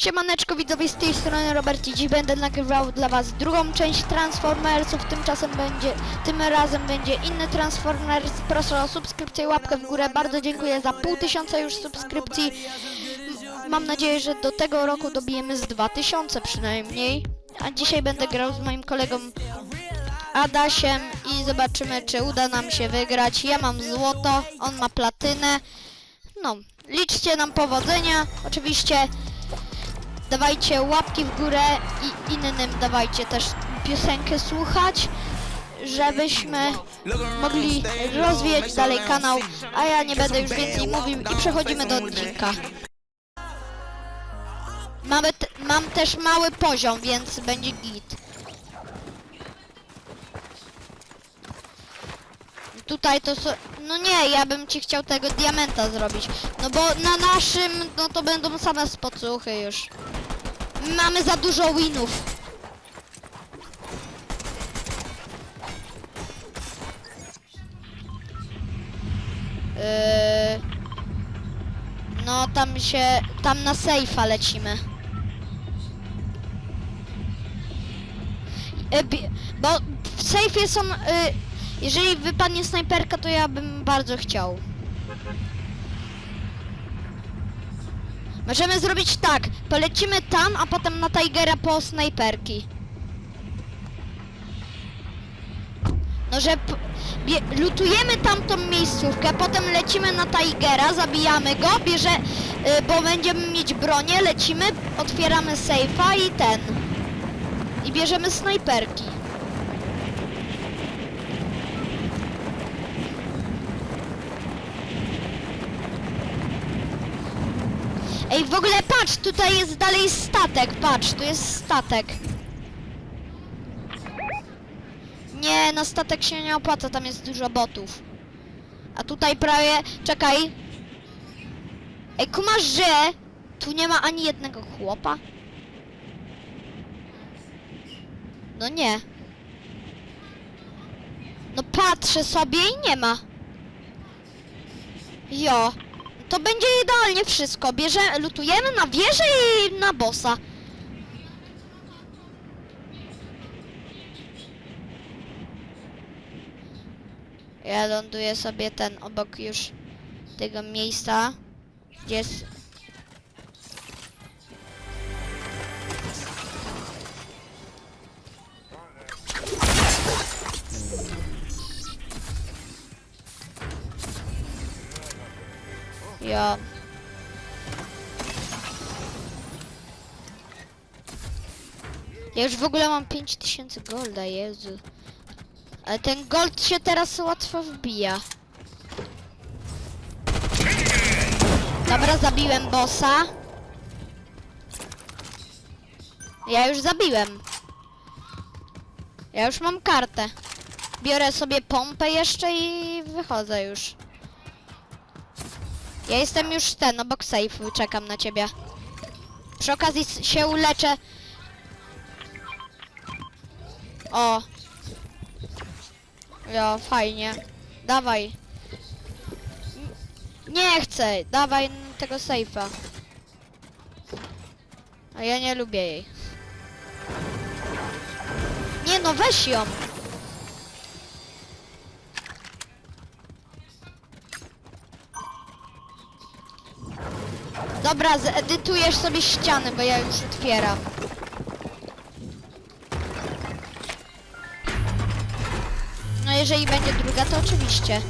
Siemaneczko widzowie, z tej strony Robert i dziś będę nagrywał dla was drugą część Transformersów, tymczasem będzie, tym razem będzie inny Transformers, proszę o subskrypcję i łapkę w górę, bardzo dziękuję za pół tysiąca już subskrypcji, mam nadzieję, że do tego roku dobijemy z 2000 przynajmniej, a dzisiaj będę grał z moim kolegą Adasiem i zobaczymy czy uda nam się wygrać, ja mam złoto, on ma platynę, no, liczcie nam powodzenia, oczywiście dawajcie łapki w górę i innym dawajcie też piosenkę słuchać, żebyśmy mogli rozwijać dalej kanał, a ja nie będę już więcej mówił i przechodzimy do odcinka. Mamy mam też mały poziom, więc będzie git. Tutaj to so... No nie, ja bym ci chciał tego diamenta zrobić. No bo na naszym, no to będą same spocuchy już. Mamy za dużo winów. Yy... No tam się, tam na sejfa lecimy. Yy, bo w sejfie są, yy, jeżeli wypadnie snajperka, to ja bym bardzo chciał. Możemy zrobić tak, polecimy tam, a potem na Tigera po snajperki. No, że lutujemy tamtą miejscówkę, potem lecimy na Tigera, zabijamy go, bierze, y, bo będziemy mieć bronię, lecimy, otwieramy sejfa i ten. I bierzemy snajperki. Ej, w ogóle patrz, tutaj jest dalej statek, patrz, tu jest statek. Nie, na statek się nie opłaca, tam jest dużo botów. A tutaj prawie, czekaj. Ej, kumasz, że tu nie ma ani jednego chłopa? No nie. No patrzę sobie i nie ma. Jo. To będzie idealnie wszystko. Bierze, lutujemy na wieżę i na bossa. Ja ląduję sobie ten obok już tego miejsca, gdzie jest... Ja. Ja już w ogóle mam 5000 golda, Jezu. Ale ten gold się teraz łatwo wbija. Dobra, zabiłem bossa. Ja już zabiłem. Ja już mam kartę. Biorę sobie pompę jeszcze i wychodzę już. Ja jestem już ten, obok sejfu, czekam na ciebie. Przy okazji się uleczę. O. Jo, fajnie. Dawaj. Nie chcę, dawaj tego sejfa. A ja nie lubię jej. Nie no, weź ją. Dobra, zedytujesz sobie ściany, bo ja już otwieram. No jeżeli będzie druga, to oczywiście.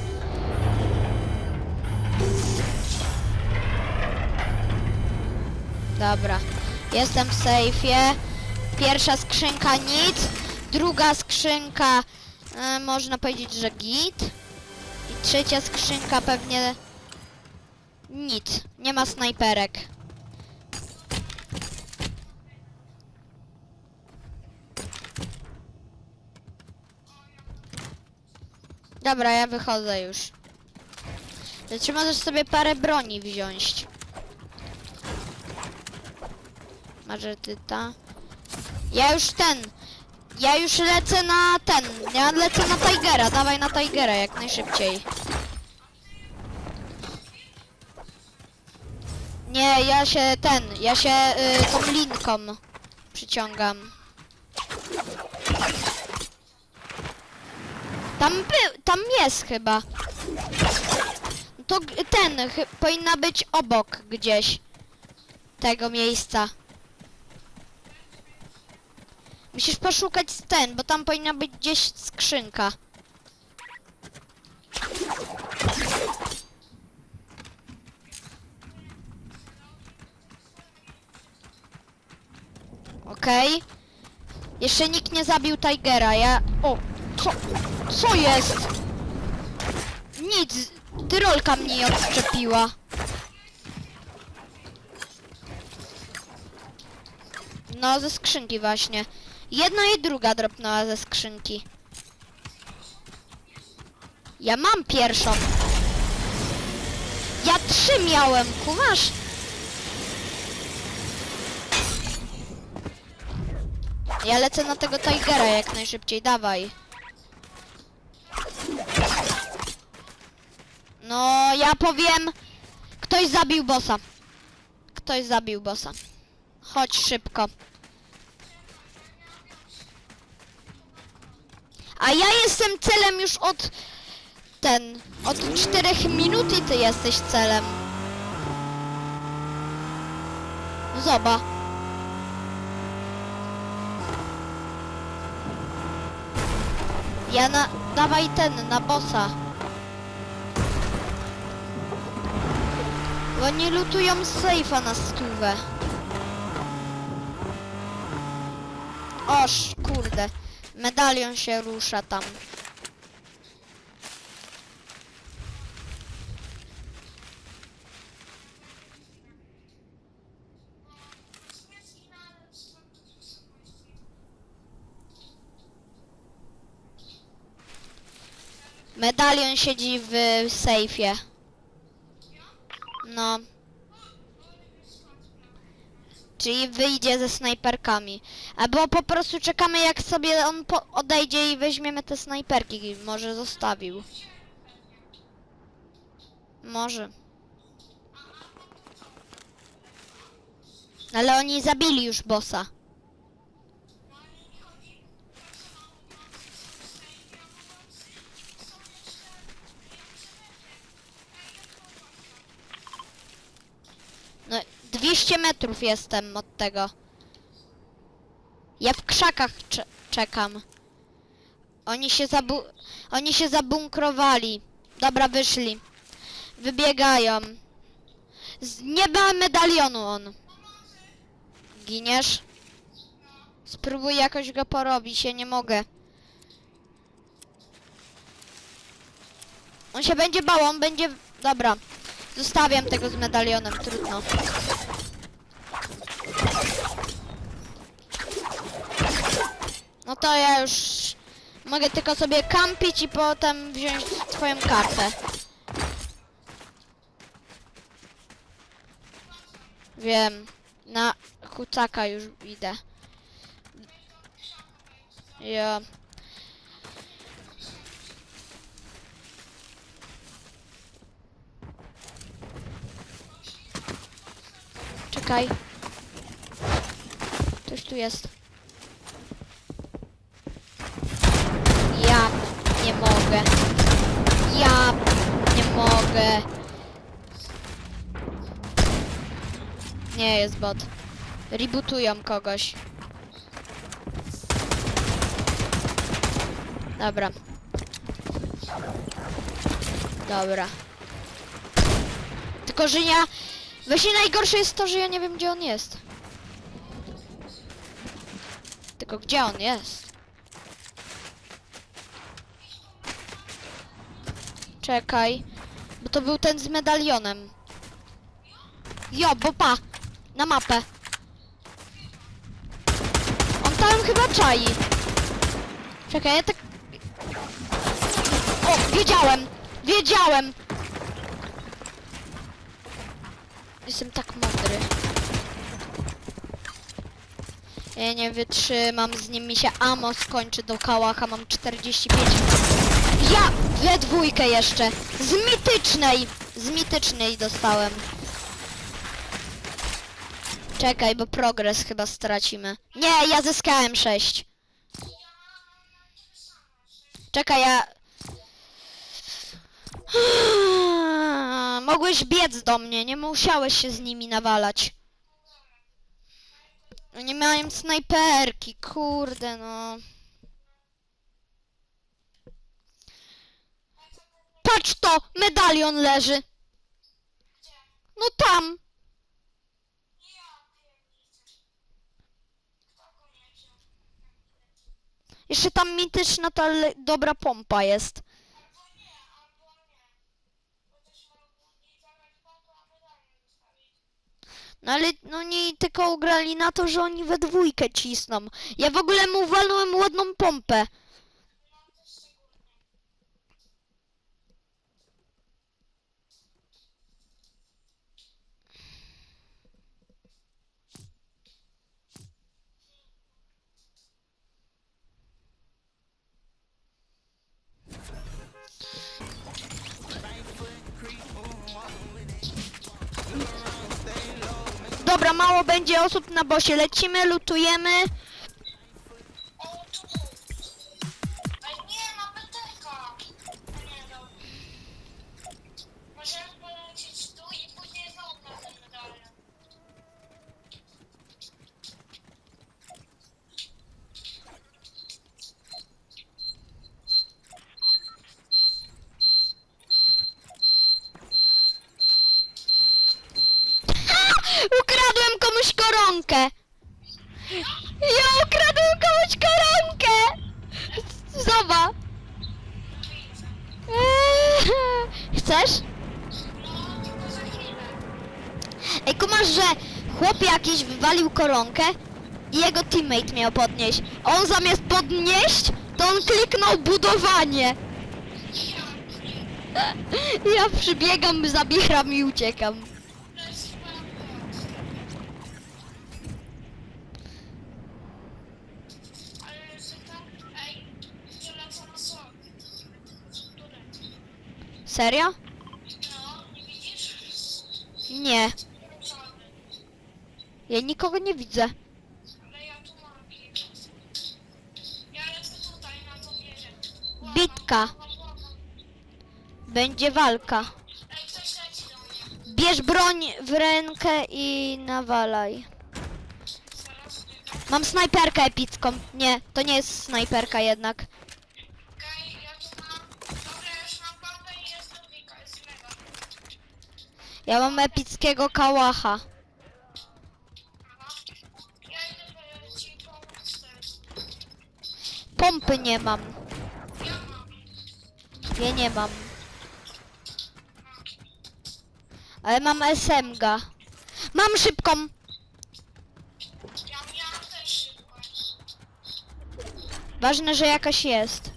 Dobra. Jestem w sejfie. Pierwsza skrzynka nic. Druga skrzynka e, można powiedzieć, że git. I trzecia skrzynka pewnie nic. Nie ma snajperek. Dobra, ja wychodzę już. Czy możesz sobie parę broni wziąć? Mażetyta. Ja już ten. Ja już lecę na ten. Ja lecę na Tigera. Dawaj na Tigera jak najszybciej. Nie, ja się ten, ja się y, tą linką przyciągam. Tam był, tam jest chyba. To ten, powinna być obok gdzieś tego miejsca. Musisz poszukać ten, bo tam powinna być gdzieś skrzynka. Okej. Jeszcze nikt nie zabił Tigera, ja... O, co? Co jest? Nic, tyrolka mnie odczepiła. No, ze skrzynki właśnie. Jedna i druga dropnęła ze skrzynki. Ja mam pierwszą. Ja trzy miałem, kumasz? Ja lecę na tego Tigera jak najszybciej, dawaj. No, ja powiem... Ktoś zabił bossa. Ktoś zabił bossa. Chodź szybko. A ja jestem celem już od... Ten... Od 4 minut i ty jesteś celem. Zoba. Ja na... Dawaj ten, na bossa. Bo oni lutują sejfa na stówę. Oż, kurde. Medalion się rusza tam. Medalion siedzi w sejfie. No. Czyli wyjdzie ze snajperkami. Albo po prostu czekamy jak sobie on odejdzie i weźmiemy te snajperki. Może zostawił. Może. Ale oni zabili już bossa. 200 metrów jestem od tego. Ja w krzakach cze czekam. Oni się zabu... Oni się zabunkrowali. Dobra, wyszli. Wybiegają. Z nieba medalionu on. Giniesz? Spróbuj jakoś go porobić, ja nie mogę. On się będzie bał, on będzie... Dobra. Zostawiam tego z medalionem, trudno. No to ja już mogę tylko sobie kampić i potem wziąć twoją kartę. Wiem. Na kucaka już idę. Ja. Czekaj. Ktoś tu jest. Ja nie mogę. Ja nie mogę. Nie jest bot. Rebootują kogoś. Dobra. Dobra. Tylko, że ja... Właśnie najgorsze jest to, że ja nie wiem, gdzie on jest. Tylko gdzie on jest? Czekaj. Bo to był ten z medalionem. Jo, bo pa! Na mapę. On tam chyba czai. Czekaj, ja tak... O, wiedziałem! Wiedziałem! Jestem tak mądry. Ja nie wytrzymam, z nim mi się ammo skończy do kałacha, mam 45. Ja we dwójkę jeszcze! Z mitycznej! Z mitycznej dostałem. Czekaj, bo progres chyba stracimy. Nie, ja zyskałem 6. Czekaj, ja... Mogłeś biec do mnie, nie musiałeś się z nimi nawalać. No Nie miałem snajperki, kurde no. Patrz to, medalion leży. No tam. Jeszcze tam mityczna ta dobra pompa jest. No ale no nie tylko ugrali na to, że oni we dwójkę cisną. Ja w ogóle mu walnąłem ładną pompę. Dobra, mało będzie osób na bosie. Lecimy, lutujemy. Chcesz? Ej, kumasz, że chłop jakiś wywalił koronkę i jego teammate miał podnieść. On zamiast podnieść, to on kliknął budowanie. Ja przybiegam, zabieram i uciekam. To jest chyba bot. Ale że tak, ej, że lecą na sok. Które? Serio? Nie ja nikogo nie widzę. Bitka. Będzie walka. Bierz broń w rękę i nawalaj. Mam snajperkę epicką. Nie, to nie jest snajperka jednak. Ja mam epickiego kałacha. Pompy nie mam. Ja nie mam. Ale mam SMG. Mam szybką. Ja też. Ważne, że jakaś jest.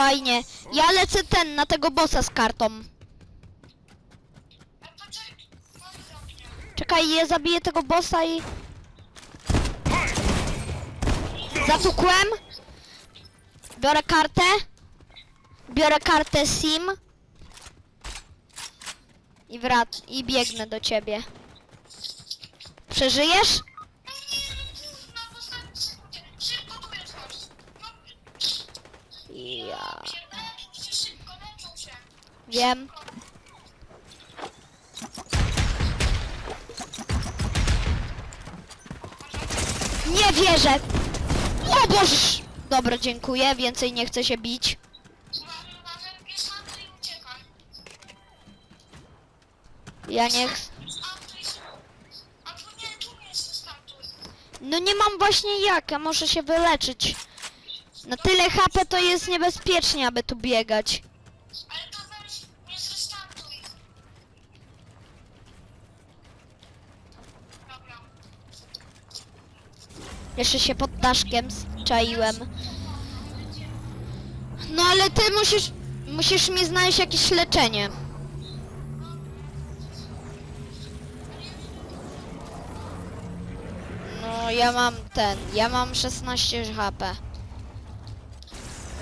Fajnie. Ja lecę ten, na tego bossa z kartą. Czekaj, ja zabiję tego bossa i... Zatukłem. Biorę kartę. Biorę kartę SIM. I wrac... i biegnę do ciebie. Przeżyjesz? Ja... Wiem. Nie wierzę! O Boż! Dobra, dziękuję. Więcej nie chcę się bić. Ja nie chcę... No nie mam właśnie jak, a muszę się wyleczyć. Na tyle HP to jest niebezpiecznie, aby tu biegać. Ale to weź, nie. Dobra. Jeszcze się pod daszkiem czaiłem. No ale ty musisz... Musisz mi znaleźć jakieś leczenie. No ja mam ten, ja mam 16 HP.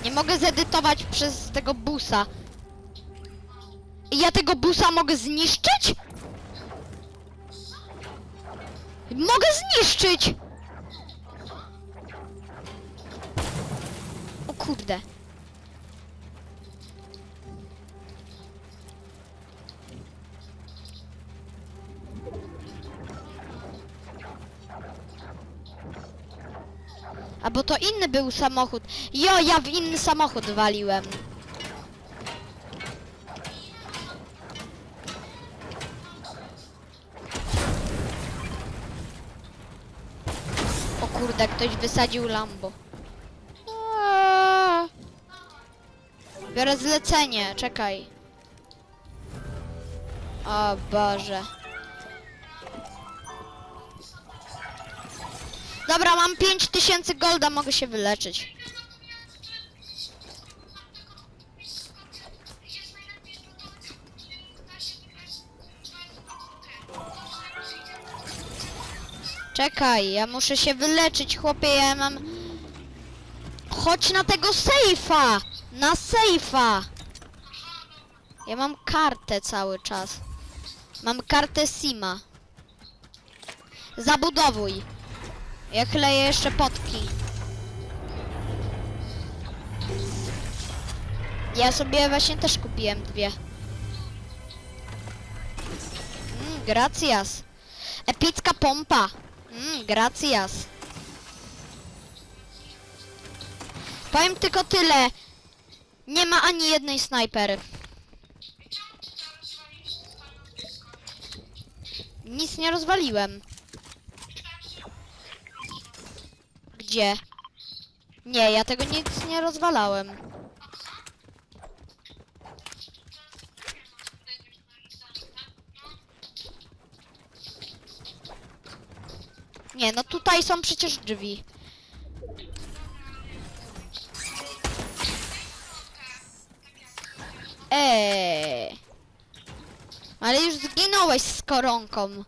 Nie mogę zedytować przez tego busa. Ja tego busa mogę zniszczyć? Mogę zniszczyć! O kurde. A bo to inny był samochód. Jo, ja w inny samochód waliłem. O kurde, ktoś wysadził Lambo. Biorę zlecenie, czekaj. O Boże. Dobra, mam 5000 golda, mogę się wyleczyć. Czekaj, ja muszę się wyleczyć, chłopie, ja mam... Chodź na tego sejfa! Na sejfa! Ja mam kartę cały czas. Mam kartę Sima. Zabudowuj. Ja kleję jeszcze potki. Ja sobie właśnie też kupiłem dwie. Mm, gracias. Epicka pompa. Mm, gracias. Powiem tylko tyle. Nie ma ani jednej snajpery. Nic nie rozwaliłem. Gdzie? Nie, ja tego nic nie rozwalałem. Nie, no tutaj są przecież drzwi. Eee. Ale już zginąłeś z koronką.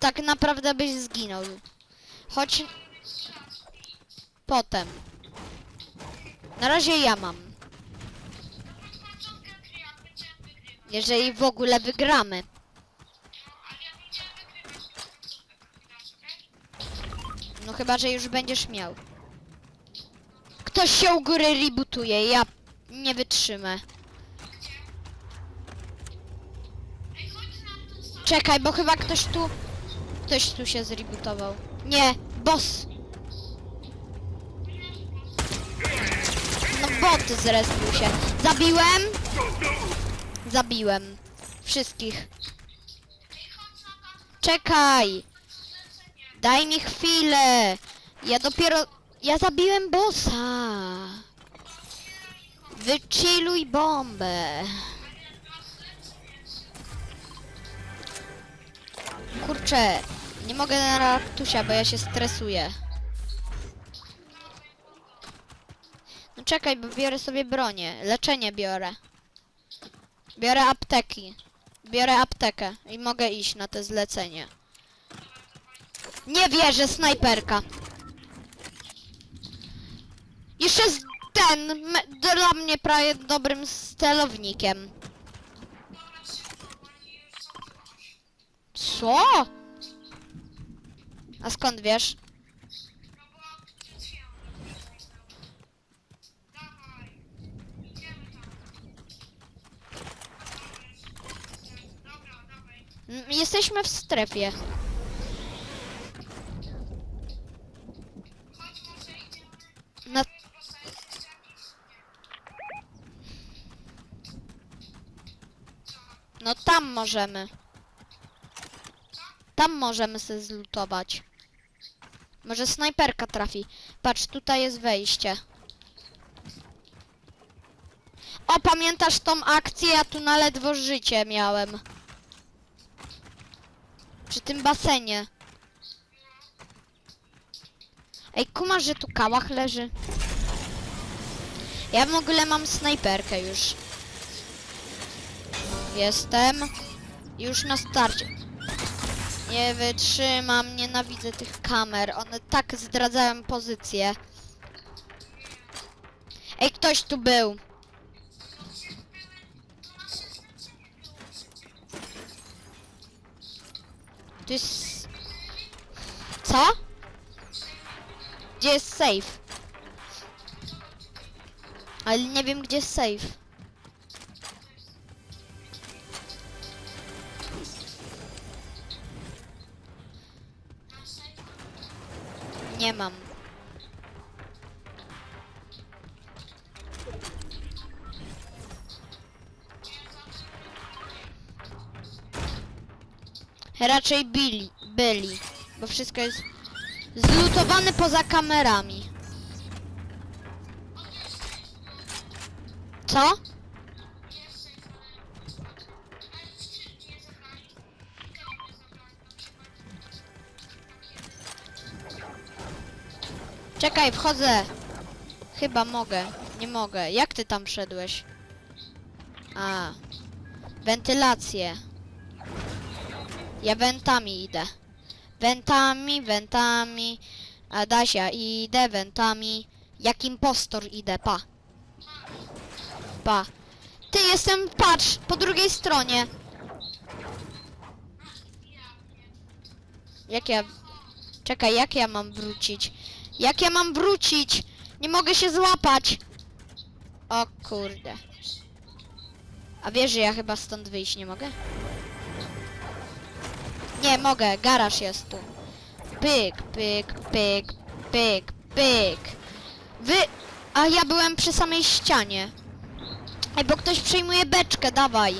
Tak naprawdę byś zginął. Chodź potem. Na razie ja mam. Jeżeli w ogóle wygramy. No chyba, że już będziesz miał. Ktoś się u góry rebootuje, ja nie wytrzymę. Czekaj, bo chyba ktoś tu... Ktoś tu się zrebootował. Nie, boss. No bot zrespił się. Zabiłem? Zabiłem. Wszystkich. Czekaj. Daj mi chwilę. Ja dopiero... Ja zabiłem bossa. Wychilluj bombę. Kurczę, nie mogę na raktusia, bo ja się stresuję. No czekaj, bo biorę sobie bronię. Leczenie biorę. Biorę apteki. Biorę aptekę i mogę iść na te zlecenie. Nie wierzę, snajperka. Jeszcze z ten, dla mnie prawie dobrym celownikiem. Co? A skąd wiesz? Jesteśmy w strefie. Na... No tam możemy. Tam możemy sobie zlutować. Może snajperka trafi. Patrz, tutaj jest wejście. O, pamiętasz tą akcję? Ja tu na ledwo życie miałem. Przy tym basenie. Ej, kumasz, że tu kałach leży? Ja w ogóle mam snajperkę już. Jestem. Już na starcie. Nie wytrzymam, nienawidzę tych kamer. One tak zdradzają pozycję. Ej, ktoś tu był. Tu jest... Co? Gdzie jest safe? Ale nie wiem, gdzie jest safe. Nie mam. Raczej byli, byli, bo wszystko jest zlutowane poza kamerami. Co? Czekaj, wchodzę. Chyba mogę. Nie mogę. Jak ty tam wszedłeś? A. Wentylację. Ja wentami idę. Wentami, wentami. Adasia, idę wentami. Jak impostor idę, pa. Pa. Ty jestem, patrz, po drugiej stronie. Jak ja... Czekaj, jak ja mam wrócić? Jak ja mam wrócić? Nie mogę się złapać. O kurde. A wiesz, że ja chyba stąd wyjść nie mogę? Nie mogę, garaż jest tu. Pyk, pyk, pyk, pyk, pyk. Wy... A ja byłem przy samej ścianie. Ej, bo ktoś przejmuje beczkę, dawaj.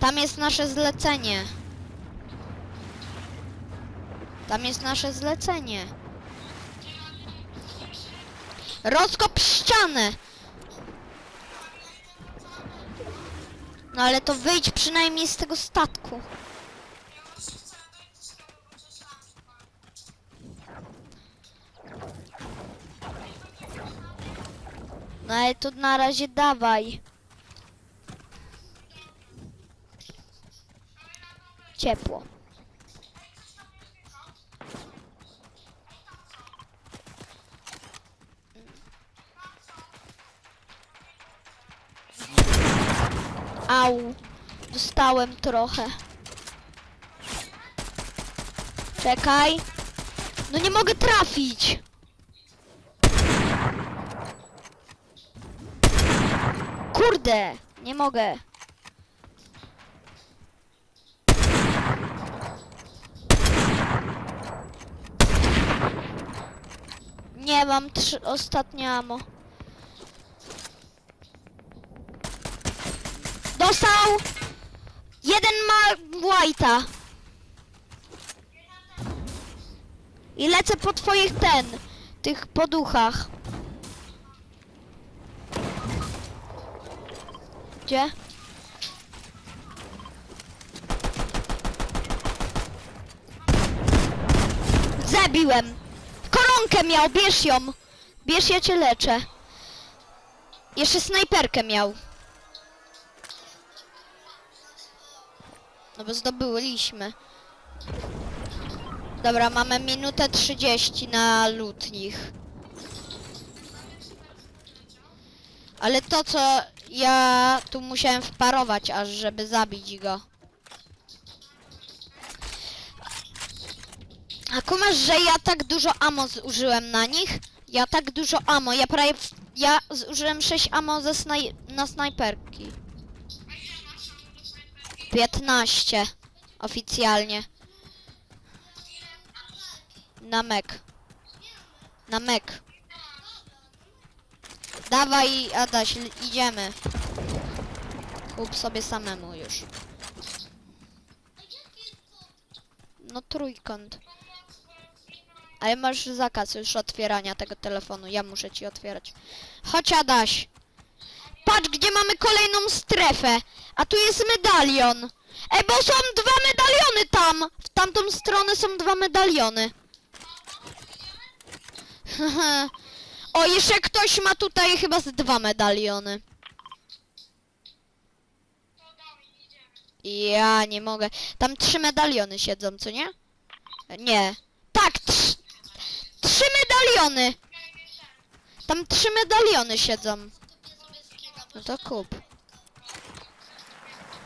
Tam jest nasze zlecenie. Tam jest nasze zlecenie. Rozkop ścianę. No ale to wyjdź przynajmniej z tego statku. No ale to na razie dawaj. Ciepło. Au. Dostałem trochę. Czekaj. No nie mogę trafić. Kurde, nie mogę. Nie mam trzy ostatnie amo. Dostał! Jeden ma White'a. I lecę po twoich ten, tych poduchach. Gdzie? Zabiłem! Koronkę miał, bierz ją! Bierz, ja cię leczę. Jeszcze snajperkę miał. No bo zdobyliśmy. Dobra, mamy minutę 30 na lutnich. Ale to co ja tu musiałem wparować aż żeby zabić go. A kumasz, że ja tak dużo ammo zużyłem na nich? Ja tak dużo ammo, ja prawie... Ja zużyłem 6 ammo ze snaj na snajperki. 15 oficjalnie. Na mek. Na mek. Dawaj, Adaś, idziemy. Kup sobie samemu już. No trójkąt. Ale masz zakaz już otwierania tego telefonu. Ja muszę ci otwierać. Chodź, Adaś. Patrz, gdzie mamy kolejną strefę. A tu jest medalion. Ej, bo są dwa medaliony tam. W tamtą stronę są dwa medaliony. o, jeszcze ktoś ma tutaj chyba z dwa medaliony. Ja nie mogę. Tam trzy medaliony siedzą, co nie? Nie. Tak, trz... trzy medaliony. Tam trzy medaliony siedzą. No to kup.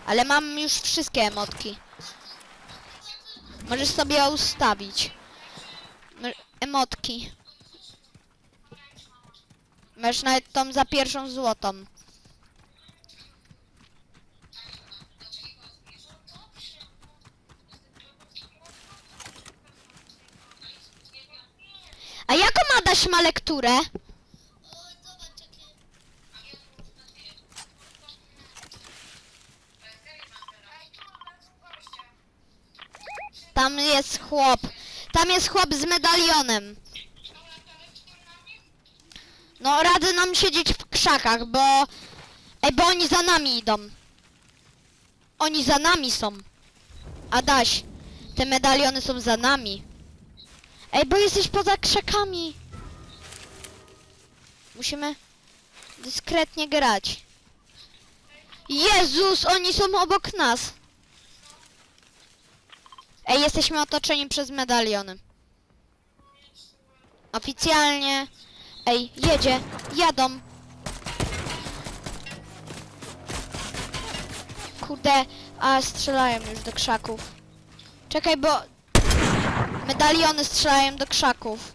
Ale mam już wszystkie emotki. Możesz sobie ustawić. Emotki. Masz nawet tą za pierwszą złotą. A jaką Adaś ma lekturę? O, zobacz jakie... Ej, tu mamy gościa. Tam jest chłop. Tam jest chłop z medalionem. No radzę nam siedzieć w krzakach, bo... Ej, bo oni za nami idą. Oni za nami są. Adaś, te medaliony są za nami. Ej, bo jesteś poza krzakami. Musimy dyskretnie grać. Jezus, oni są obok nas. Ej, jesteśmy otoczeni przez medaliony. Oficjalnie. Ej, jedzie, jadą. Kurde, a strzelają już do krzaków. Czekaj, bo medaliony strzelają do krzaków.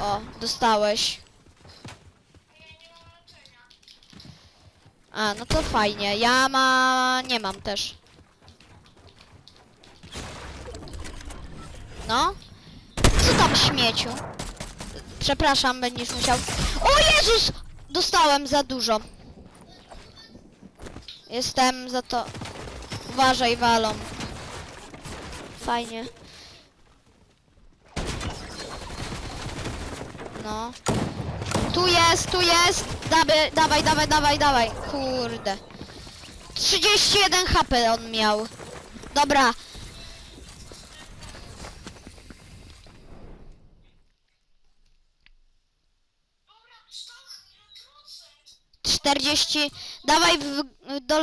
O, dostałeś. A, no to fajnie. Ja ma... nie mam też. No. Co tam śmieciu? Przepraszam, będziesz musiał... O Jezus! Dostałem za dużo. Jestem za to... Uważaj, walą. Fajnie. No. Tu jest, tu jest! Dawaj, dawaj, dawaj, dawaj, dawaj. Kurde. 31 HP on miał. Dobra, 40. Dawaj w, do